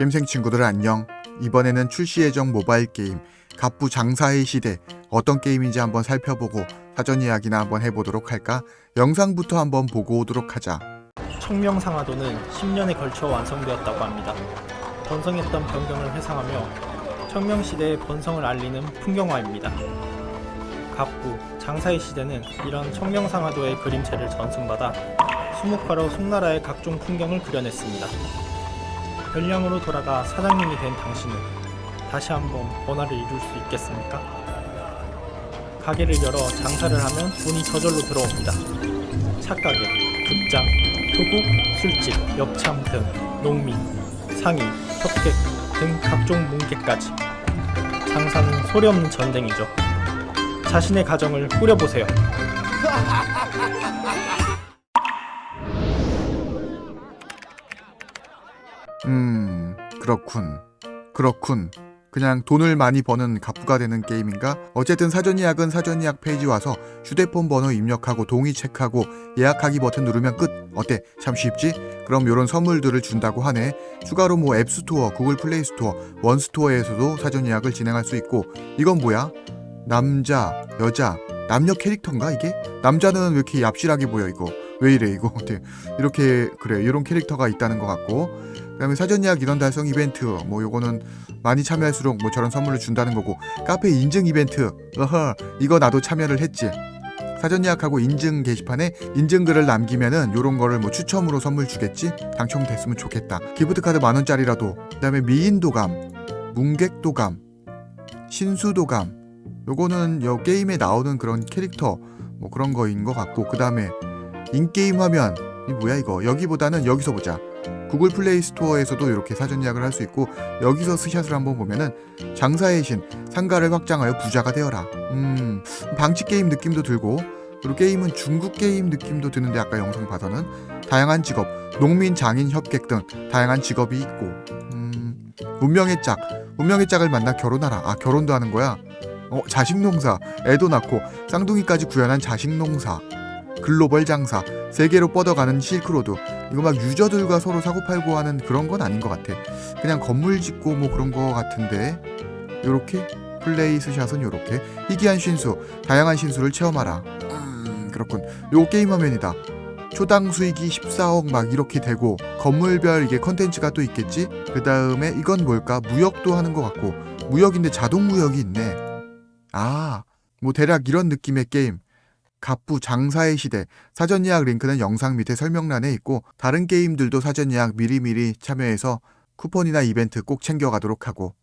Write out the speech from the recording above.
겜생 친구들 안녕. 이번에는 출시 예정 모바일 게임 갑부 장사의 시대 어떤 게임인지 한번 살펴보고 사전 이야기나 한번 해보도록 할까? 영상부터 한번 보고 오도록 하자. 청명상하도는 10년에 걸쳐 완성되었다고 합니다. 번성했던 변경을 회상하며 청명시대의 번성을 알리는 풍경화입니다. 갑부, 장사의 시대는 이런 청명상하도의 그림체를 전승받아 수묵화로 송나라의 각종 풍경을 그려냈습니다. 별량으로 돌아가 사장님이 된 당신은 다시 한번 번화를 이룰 수 있겠습니까? 가게를 열어 장사를 하면 돈이 저절로 들어옵니다. 착가게, 극장, 표국, 술집, 역참 등 농민, 상인, 협객 등 각종 문객까지 장사는 소리 없는 전쟁이죠. 자신의 가정을 꾸려보세요. 음, 그렇군. 그렇군. 그냥 돈을 많이 버는 갑부가 되는 게임인가? 어쨌든 사전 예약은 사전 예약 페이지 와서 휴대폰 번호 입력하고 동의 체크하고 예약하기 버튼 누르면 끝. 어때? 참 쉽지? 그럼 요런 선물들을 준다고 하네. 추가로 뭐 앱스토어, 구글 플레이 스토어, 원스토어에서도 사전 예약을 진행할 수 있고 이건 뭐야? 남자, 여자, 남녀 캐릭터인가 이게? 남자는 왜 이렇게 얍실하게 보여 이거? 왜 이래 이거? 이렇게 그래 이런 캐릭터가 있다는 것 같고 그다음에 사전 예약 인원 달성 이벤트 뭐 요거는 많이 참여할수록 뭐 저런 선물을 준다는 거고 카페 인증 이벤트 어허 이거 나도 참여를 했지. 사전 예약하고 인증 게시판에 인증글을 남기면은 요런 거를 뭐 추첨으로 선물 주겠지? 당첨됐으면 좋겠다. 기프트 카드 만 원짜리라도 그다음에 미인도감 문객도감 신수도감 요거는 요 게임에 나오는 그런 캐릭터 뭐 그런 거인 것 같고 그 다음에 인게임 화면. 이 뭐야 이거? 여기보다는 여기서 보자 구글 플레이 스토어에서도 이렇게 사전 예약을 할 수 있고 여기서 스샷을 한번 보면은 장사의 신 상가를 확장하여 부자가 되어라. 음 방치 게임 느낌도 들고 그리고 게임은 중국 게임 느낌도 드는데 아까 영상 봐서는 다양한 직업 농민 장인 협객 등 다양한 직업이 있고 음 운명의 짝 운명의 짝을 만나 결혼하라. 아 결혼도 하는 거야. 어 자식 농사 애도 낳고 쌍둥이까지 구현한 자식 농사 글로벌 장사 세계로 뻗어가는 실크로드 이거 막 유저들과 서로 사고팔고 하는 그런 건 아닌 것 같아. 그냥 건물 짓고 뭐 그런 거 같은데 요렇게 플레이 스샷은 요렇게 희귀한 신수, 다양한 신수를 체험하라. 음 그렇군. 요 게임 화면이다. 초당 수익이 14억 막 이렇게 되고 건물별 이게 컨텐츠가 또 있겠지. 그 다음에 이건 뭘까? 무역도 하는 것 같고 무역인데 자동 무역이 있네. 아, 뭐 대략 이런 느낌의 게임. 갑부 장사의 시대 사전 예약 링크는 영상 밑에 설명란에 있고 다른 게임들도 사전 예약 미리미리 참여해서 쿠폰이나 이벤트 꼭 챙겨가도록 하고